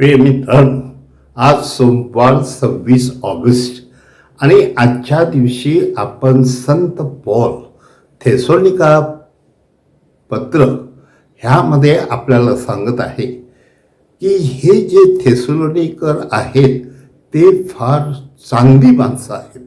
प्रिय आज सोमवार सव्वीस ऑगस्ट आणि आजच्या दिवशी आपण संत पॉल थेसोनिका पत्र ह्यामध्ये आपल्याला सांगत आहे की हे जे थेसोलोनिकर आहेत ते फार चांगली माणसं आहेत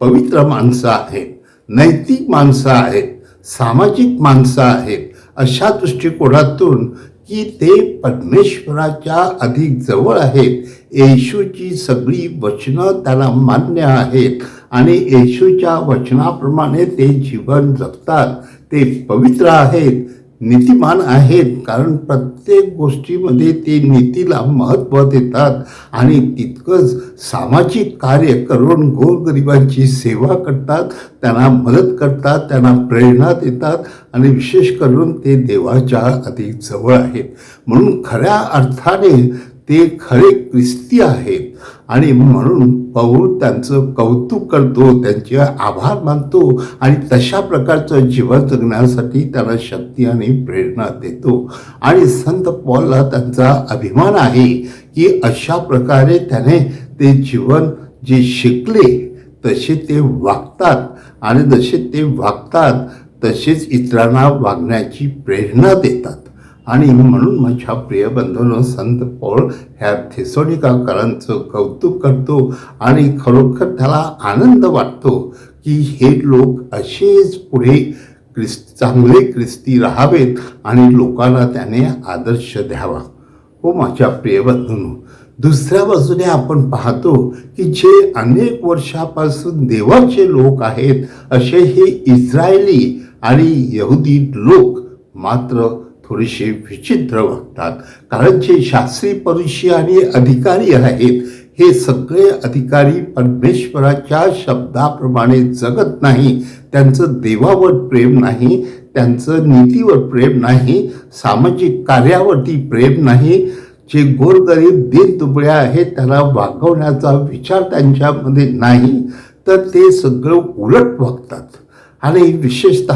पवित्र माणसं आहेत नैतिक माणसं आहेत सामाजिक माणसं आहेत अशा दृष्टिकोनातून की ते परमेश्वराच्या अधिक जवळ आहेत. येशूची सगळी वचनं त्याला मान्य आहेत आणि येशूच्या वचनाप्रमाणे ते जीवन जगतात. ते पवित्र आहेत. नीतिमान आहेत. कारण प्रत्येक गोष्टीमध्ये ते नीतीला महत्त्व देतात. आणि तितकंच सामाजिक कार्य करून गोरगरिबांची सेवा करतात त्यांना मदत करतात त्यांना प्रेरणा देतात आणि विशेष करून ते देवाच्या अधिक जवळ आहेत. म्हणून खऱ्या अर्थाने ते खरे ख्रिस्ती आहेत. आणि म्हणून पौल त्यांचं कौतुक करतो त्यांचे आभार मानतो आणि तशा प्रकारचं जीवन जगण्यासाठी त्यांना शक्ती आणि प्रेरणा देतो. आणि संत पॉलला त्यांचा अभिमान आहे की अशा प्रकारे त्याने ते जीवन जे शिकले तसे ते वागतात आणि जसे ते वागतात तसेच इतरांना वागण्याची प्रेरणा देतात. आणि म्हणून माझ्या प्रिय बंधूंनो संत पौळ ह्या थेसोनिकाकारांचं कौतुक करतो आणि खरोखर त्याला आनंद वाटतो की हे लोक असेच पुढे क्रिस चांगले ख्रिस्ती राहावेत आणि लोकांना त्याने आदर्श द्यावा. हो माझ्या प्रिय बंधूंनो दुसऱ्या बाजूने आपण पाहतो की जे अनेक वर्षापासून देवाचे लोक आहेत असे हे इस्रायली आणि यहुदी लोक मात्र थोडेसे विचित्र वागतात कारण जे शास्त्री परुषी आणि अधिकारी आहेत हे सगळे अधिकारी परमेश्वराच्या शब्दाप्रमाणे जगत नाही. त्यांचं देवावर प्रेम नाही त्यांचं नीतीवर प्रेम नाही सामाजिक कार्यावरती प्रेम नाही. जे गोरगरीब दिन दुबळे आहेत त्यांना वागवण्याचा विचार त्यांच्यामध्ये नाही तर ते सगळं उलट वागतात. आणि विशेषत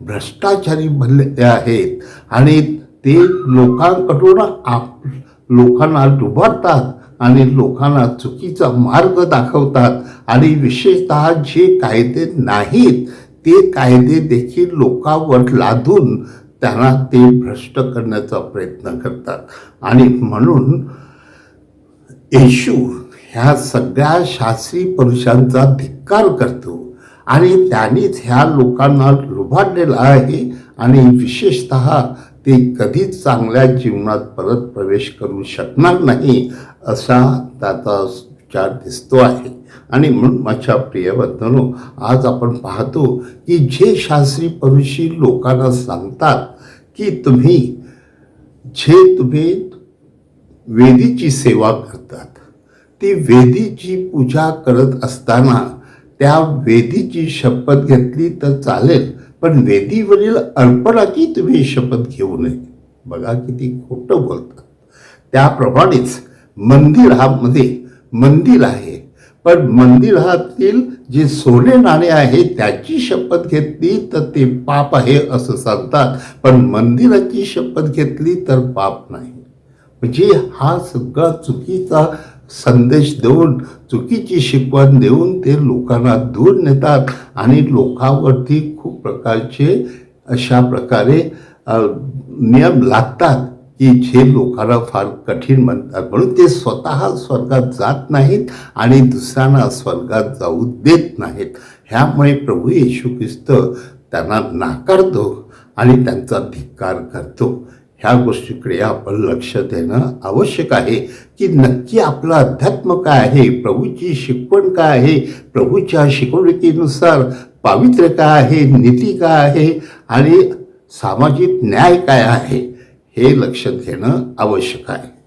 भ्रष्टाचारी बनलेले आहेत. आणि ते लोकांकडून आप लोकांना डुबाडतात आणि लोकांना चुकीचा मार्ग दाखवतात. आणि विशेषत जे कायदे नाहीत ते कायदे देखील लोकांवर लादून त्यांना ते भ्रष्ट करण्याचा प्रयत्न करतात. आणि म्हणून येशू ह्या सगळ्या शास्त्री पुरुषांचा धिक्कार करतो. आणि त्यांनीच ह्या लोकांना लुभाडलेलं आहे. आणि विशेषत ते कधीच चांगल्या जीवनात परत प्रवेश करू शकणार नाही असा त्याचा विचार दिसतो आहे. आणि म्हणून माझ्या प्रिय बंधनो आज आपण पाहतो की जे शास्त्री परुषी लोकांना सांगतात की तुम्ही जे तुम्ही वेदीची सेवा करतात ती वेदीची पूजा करत असताना त्या वेदीची शपथ घेतली तर चालेल पण वेदीवरील अर्पणाची तुम्ही शपथ घेऊ नये. बघा किती खोटं बोलतात. त्याप्रमाणेच मंदिरामध्ये मंदिर आहे. पण मंदिरातील जे सोने नाणे आहे त्याची शपथ घेतली तर ते पाप आहे असं सांगतात. पण मंदिराची शपथ घेतली तर पाप नाही. म्हणजे हा सगळा चुकीचा संदेश देऊन चुकीची शिकवण देऊन ते लोकांना दूर नेतात आणि लोकांवरती खूप प्रकारचे अशा प्रकारे नियम लागतात की जे लोकांना फार कठीण म्हणतात. म्हणून ते स्वतः स्वर्गात जात नाहीत आणि दुसऱ्यांना स्वर्गात जाऊ देत नाहीत. ह्यामुळे प्रभू येशू ख्रिस्त त्यांना नाकारतो आणि त्यांचा धिक्कार करतो. ह्या गोष्टीकडे आपण लक्ष देणं आवश्यक आहे की नक्की आपलं अध्यात्म काय आहे प्रभूची शिकवण काय आहे प्रभूच्या शिकवणुकीनुसार पावित्र्य काय आहे नीती काय आहे आणि सामाजिक न्याय काय आहे हे लक्षात घेणं आवश्यक आहे.